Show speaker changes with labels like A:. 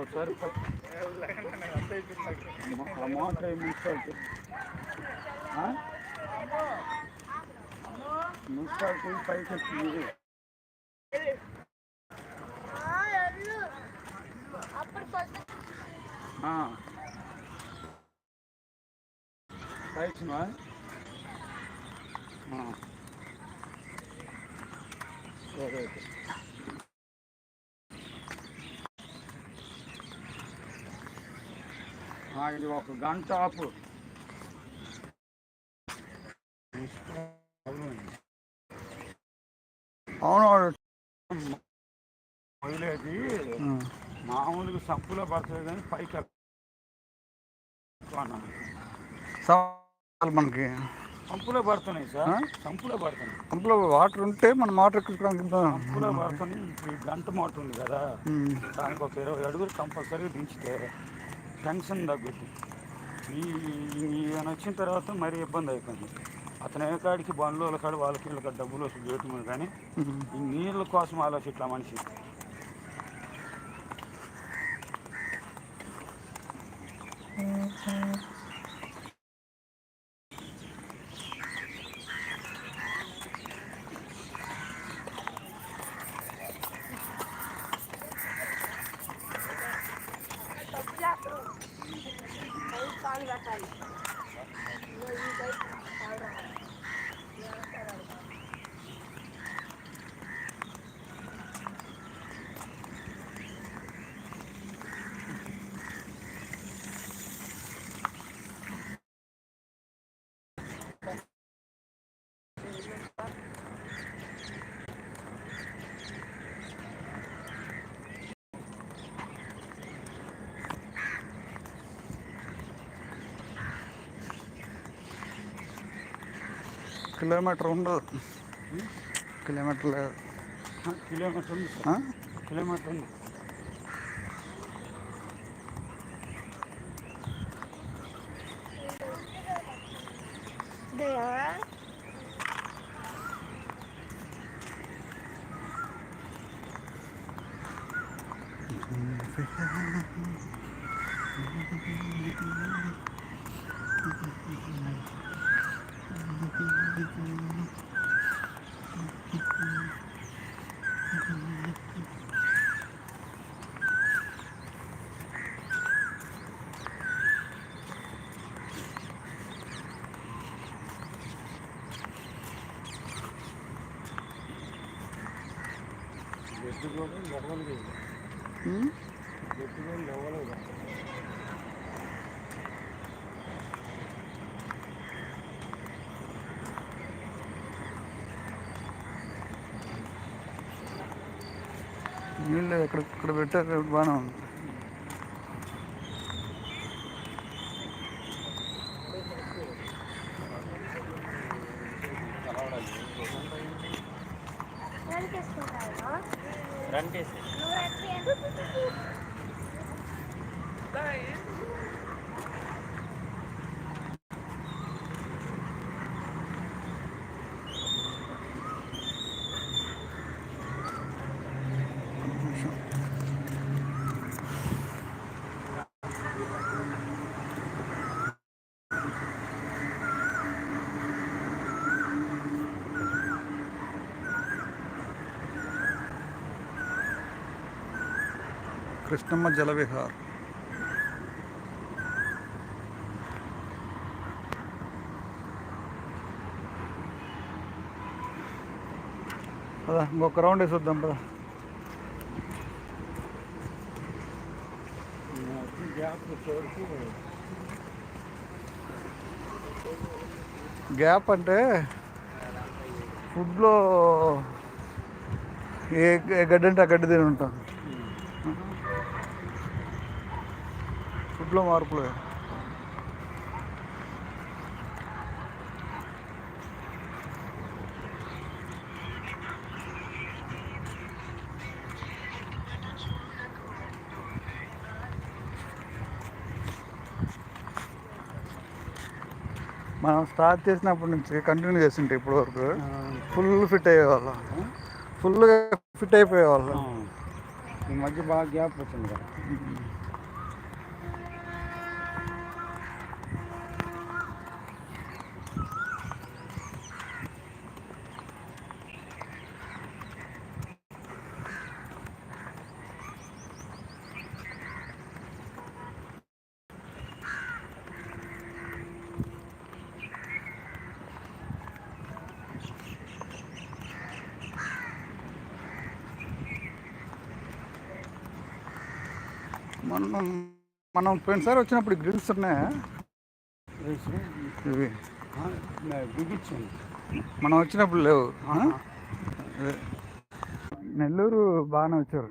A: ఒకసారి amount municipality. Municipality పైకి వచ్చింది. పైకి ఇది ఒక గంట ఆపు అవును వదిలేది మామూలుగా సంపులో పడుతుంది కానీ పైకి
B: మనకి.
A: సంపులో పడుతున్నాయి సార్. సంపులో పడుతున్నాయి.
B: అందులో వాటర్ ఉంటే మన మోటార్ ఎక్కించడానికి
A: సంపులో పడుతున్నాయి. ఇప్పుడు గంట మోటార్ ఉంది కదా. దానికి ఒక ఇరవై అడుగులు కంపల్సరీగా దించితే టెన్షన్ తగ్గుద్ది. ఈ ఈయన వచ్చిన తర్వాత మరీ ఇబ్బంది అయిపోయింది. అతని కాడికి బండ్ల కాడ వాళ్ళకి వీళ్ళ కాడ డబ్బులు వసూలు చేయటం కానీ ఈ నీళ్ళ కోసం ఆలోచించట్లా మనిషి.
B: కిలోమీటర్ ఉండదు కిలోమీటర్ లేదు
A: ఆ, కిలోమీటర్ ఉంది
B: ఆ?
A: సార్ కిలోమీటర్ ఉంది గట్టి కూడా
B: నీళ్ళు ఇక్కడ ఇక్కడ పెట్టారు బాగానే ఉంది. Run, this. Run, Krishnamma Jalavihar. పదా ఇంకొక రౌండ్ వేసొద్దాం పదా.
A: గ్యాప్
B: అంటే ఫుడ్లో ఏ ఏ గడ్డి అంటే ఆ గడ్డి తిని ఉంటాం. ఫుడ్లో మార్పులు మనం స్టార్ట్ చేసినప్పటి నుంచి కంటిన్యూ చేసింటే ఇప్పటి వరకు ఫుల్ ఫిట్ అయ్యేవాళ్ళం ఫుల్గా ఫిట్ అయిపోయే వాళ్ళం
A: ఈ మధ్య బాగా గ్యాప్ వచ్చింది కదా
B: మనం మనం పోయినసారి వచ్చినప్పుడు గ్రిల్స్ ఉన్నాయా? మనం వచ్చినప్పుడు లేవు. నెల్లూరు బాగానే వచ్చారు.